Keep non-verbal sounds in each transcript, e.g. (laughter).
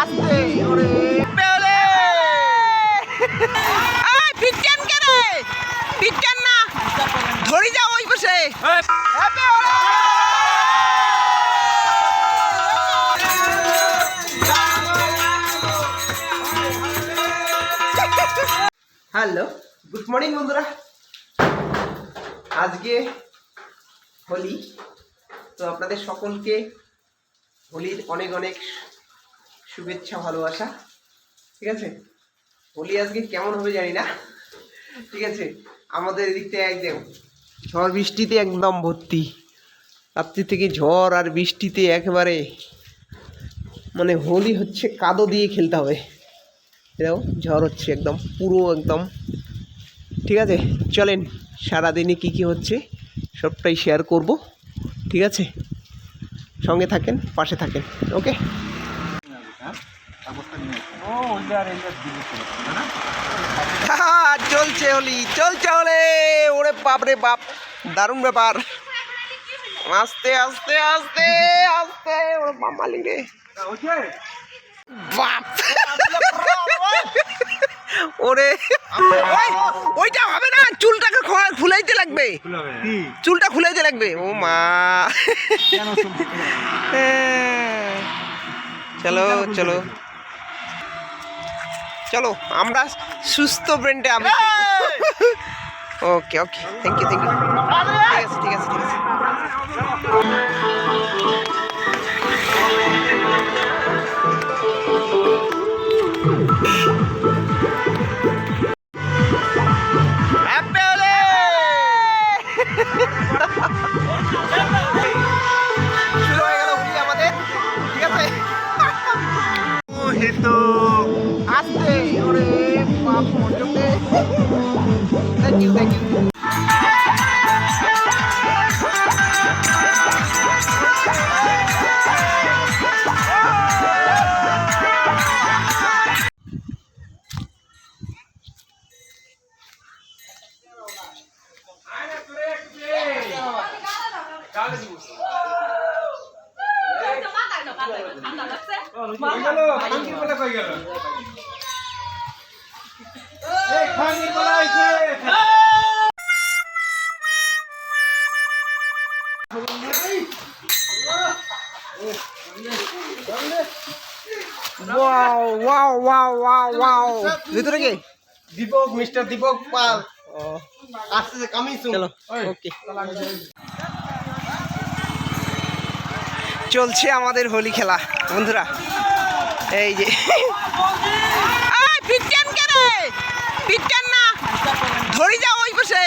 আস্তে ওরে পেলে। কে রে? না। ধরি যাও ওই বসে হ্যাপি ওরে হ্যালো গুড মর্নিং বন্ধুরা। আজকে হোলি। তো আপনাদের সকলকে হোলির অনেক অনেক শুভেচ্ছা, ভালোবাসা, ঠিক আছে? হোলি আজকে কেমন হবে জানি না, ঠিক আছে? আমাদের এদিকটা একদম ঝড় বৃষ্টিতে একদম ভর্তি। রাত্রি থেকে ঝড় আর বৃষ্টিতে একেবারে মানে হোলি হচ্ছে কাদো দিয়ে খেলতে হবে। এরকম ঝড় হচ্ছে একদম, পুরো একদম। ঠিক আছে? চলেন, সারাদিনে কি কি হচ্ছে সবটাই শেয়ার করব, ঠিক আছে? সঙ্গে থাকেন, পাশে থাকেন, ওকে? চলছে হলি, চলছে হলে। ওরে বাপ রে বাপ, দারুণ ব্যাপার। আস্তে আস্তে আস্তে আস্তে, ওরে বাপ মামালি রে। বাপ। ওরে ওইটা হবে না চুলটাকে খোলা- খুলাইতে লাগবে। চুলটা খুলাইতে লাগবে। ও মা। চলো চলো চলো আমরা সুস্থ ব্রেনটে আমি okay okay thank you thank you ঠিক আছে ঠিক আছে ঠিক আছে। Happy মোহিত আসতে ওরে বাপ মজকে thank you thank you wow wow wow wow wow ভিতরে কি? দীপক মিস্টার দীপক পাল। আসছে কামিং সুন চলো ওকে চলছে আমাদের হোলি খেলা। বন্ধুরা এই যে। বিজ্ঞান কে রে? পিটকেন না। ধরি যাও ওই বসে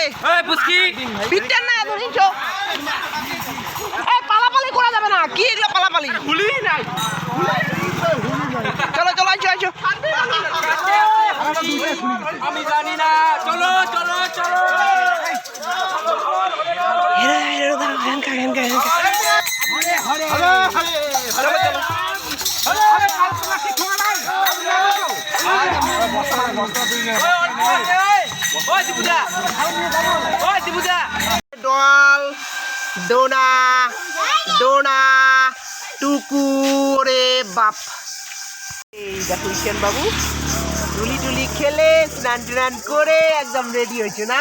বিজ্ঞান না ধরিছ এই পালাপালি করা যাবে না। কি এগুলো পালাপালি? খুলি নাই। ডল, ডোনা ডোনা টুকুরে বাপ। এই দেখো ঈশান বাবু টুলি টুলি খেলে স্নান টান করে একদম রেডি হয়েছে, না?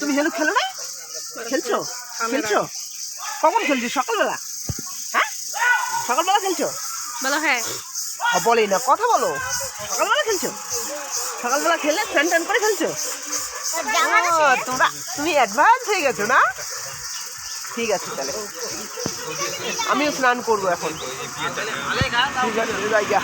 তুমি হেলু খেলো না? খেলছো? খেলছো? কখন খেলছো? সকালবেলা? হ্যাঁ? সকালবেলা খেলছো? বলো হ্যাঁ। বলেই না, কথা বলো। সকালবেলা খেলছো? সকালবেলা খেললে স্নান ট্যান করে খেলছো? তোমরা, তুমি অ্যাডভান্স হয়ে গেছো না? ঠিক আছে তাহলে। আমিও স্নান করব এখন। ঠিক আছে জায়গা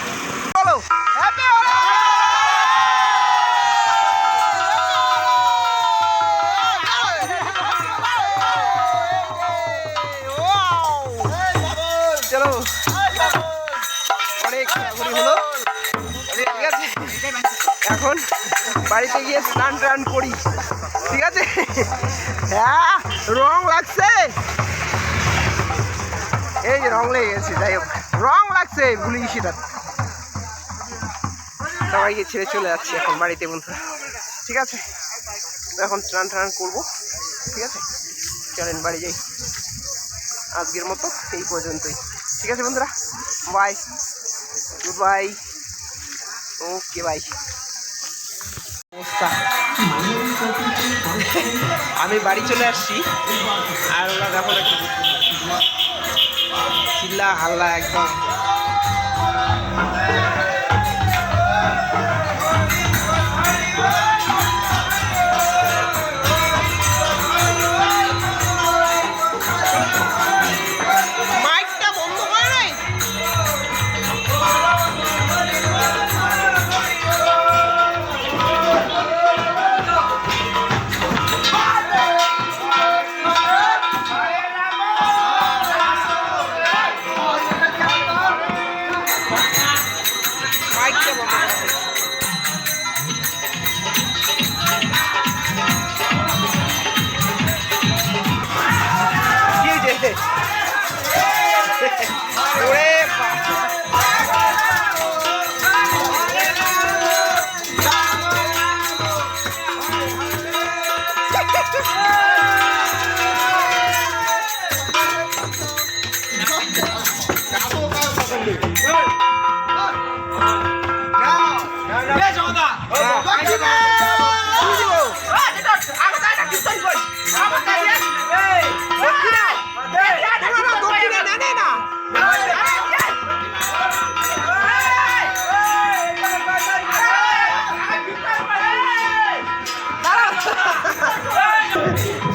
আছে? এখন বাড়িতে গিয়ে স্নান টান করি। ঠিক আছে? হ্যাঁ রং লাগছে। এই যে রং লেগে গেছে, যাই হোক। রং লাগছে, ভুলে গেছি সেটা সবাইকে ছেড়ে চলে যাচ্ছি এখন বাড়িতে, বন্ধুরা। ঠিক আছে? এখন স্নান টান করব। ঠিক আছে? চলেন বাড়ি যাই। আজকের মতো এই পর্যন্তই। ঠিক আছে, বন্ধুরা? বাই গুড বাই ওকে ভাই আমি বাড়ি চলে আসছি আর ওরা দেখো চিল্লা হাল্লা একদম।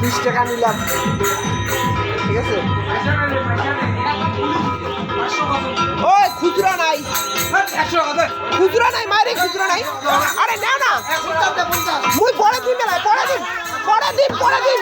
বিশ টাকা নিলাম। ঠিক আছে? ওই খুচরা নাই। খুচরা নাই মারে খুচরা নাই। আরে নাও না। মুই পরে দিন পরে দিন পরে দিন পরে দিন।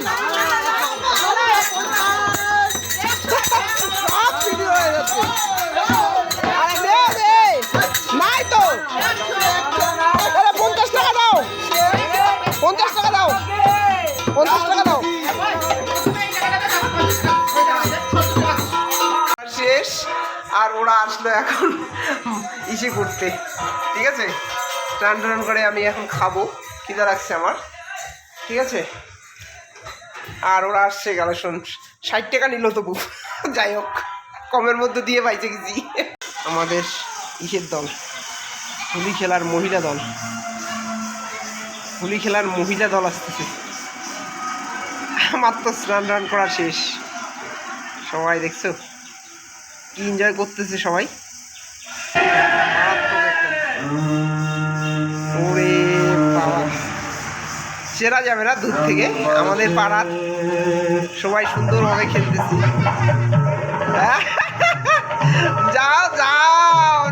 ওরা আসলো এখন ইসে করতে। ঠিক আছে? টান টান করে আমি এখন খাব। খিদা রাখছে আমার। ঠিক আছে? আর ওরা আসছে গেল, শোন, ষাট টাকা নিল তবু। যাই হোক, কমের মধ্যে দিয়ে পাইছে গেছি আমাদের ইসের দল, হোলি খেলার মহিলা দল। হোলি খেলার মহিলা দল আসতেছে। আমার তো স্নান টান করা শেষ। সবাই দেখছ? কি এনজয় করতেছে সবাই? সেরা যাবে না দূর থেকে আমাদের পাড়ার। সবাই সুন্দরভাবে খেলতেছে। (laughs) যাও যাও